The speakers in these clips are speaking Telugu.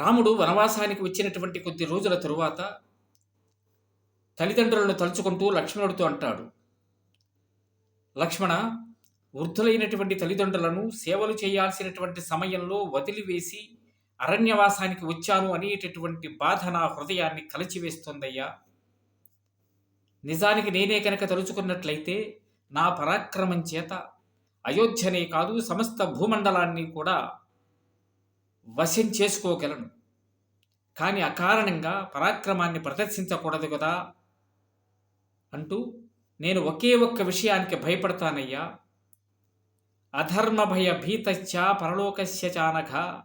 రాముడు వనవాసానికి వచ్చినటువంటి కొద్ది రోజుల తరువాత తల్లిదండ్రులను తలుచుకుంటూ లక్ష్మణుడితో అంటాడు లక్ష్మణ వృద్ధులైనటువంటి తల్లిదండ్రులను సేవలు చేయాల్సినటువంటి సమయంలో వదిలివేసి అరణ్యవాసానికి వచ్చాను అనేటటువంటి బాధ నా హృదయాన్ని కలిచివేస్తుందయ్యా. నిజానికి నేనే కనుక తలుచుకున్నట్లయితే నా పరాక్రమం చేత అయోధ్యనే కాదు సమస్త భూమండలాన్ని కూడా వశం చేసుకోగలను. కానీ అకారణంగా పరాక్రమాన్ని ప్రదర్శించకూడదు కదా? అంటూ నేను ఒకే ఒక్క విషయానికి భయపడతానయ్యా. అధర్మ భయ భీతశ్చ పరలోకస్య చానఘ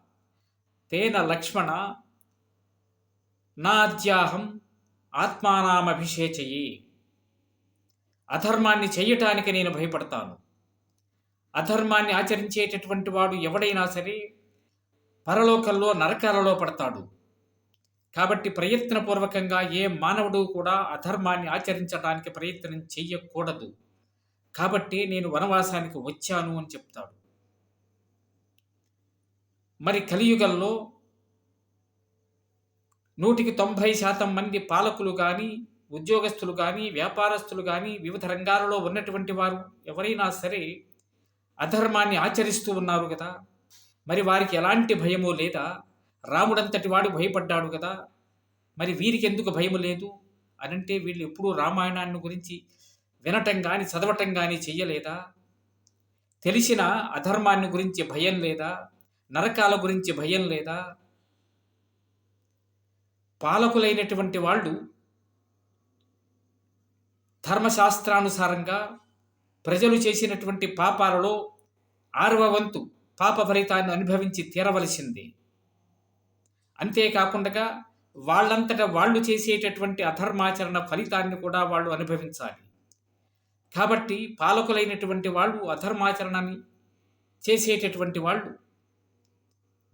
తేన లక్ష్మణ నాద్యాహం ఆత్మానామభిషేచయి. అధర్మాన్ని చెయ్యటానికి నేను భయపడతాను. అధర్మాన్ని ఆచరించేటటువంటి వాడు ఎవడైనా సరే పరలోకంలో నరకాలలో పడతాడు. కాబట్టి ప్రయత్నపూర్వకంగా ఏ మానవుడు కూడా అధర్మాన్ని ఆచరించడానికి ప్రయత్నం చెయ్యకూడదు కాబట్టి నేను వనవాసానికి వచ్చాను అని చెప్తాడు. మరి కలియుగంలో నూటికి తొంభై శాతం మంది పాలకులు కానీ ఉద్యోగస్తులు కానీ వ్యాపారస్తులు కానీ వివిధ రంగాలలో ఉన్నటువంటి వారు ఎవరైనా సరే అధర్మాన్ని ఆచరిస్తూ ఉన్నారు కదా. మరి వారికి ఎలాంటి భయము లేదా? రాముడంతటి వాడు భయపడ్డాడు కదా. మరి వీరికి ఎందుకు భయం లేదు? అనంటే వీళ్ళు ఎప్పుడూ రామాయణాన్ని గురించి వినటం కానీ చదవటం కానీ చెయ్యలేదా? తెలిసిన అధర్మాన్ని గురించి భయం లేదా? నరకాల గురించి భయం లేదా? పాలకులైనటువంటి వాళ్ళు ధర్మశాస్త్రానుసారంగా ప్రజలు చేసినటువంటి పాపాలలో ఆరవ వంతు పాప ఫలితాన్ని అనుభవించి తీరవలసింది. అంతేకాకుండా వాళ్ళంతట వాళ్ళు చేసేటటువంటి అధర్మాచరణ ఫలితాన్ని కూడా వాళ్ళు అనుభవించాలి. కాబట్టి పాలకులైనటువంటి వాళ్ళు అధర్మాచరణని చేసేటటువంటి వాళ్ళు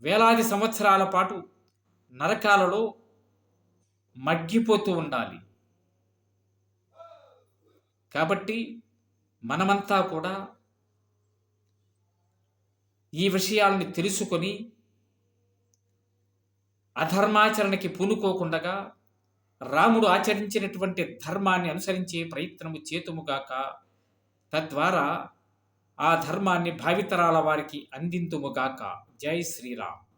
వేలాది సంవత్సరాల పాటు నరకాలలో మగ్గిపోతూ ఉండాలి. కాబట్టి మనమంతా కూడా ఈ విషయాల్ని తెలుసుకొని అధర్మాచరణకి పూనుకోకుండగా రాముడు ఆచరించినటువంటి ధర్మాన్ని అనుసరించే ప్రయత్నము చేతుముగాక తద్వారా ఆ ధర్మాన్ని భావితరాల వారికి అందింతుముగాక జై శ్రీరామ్.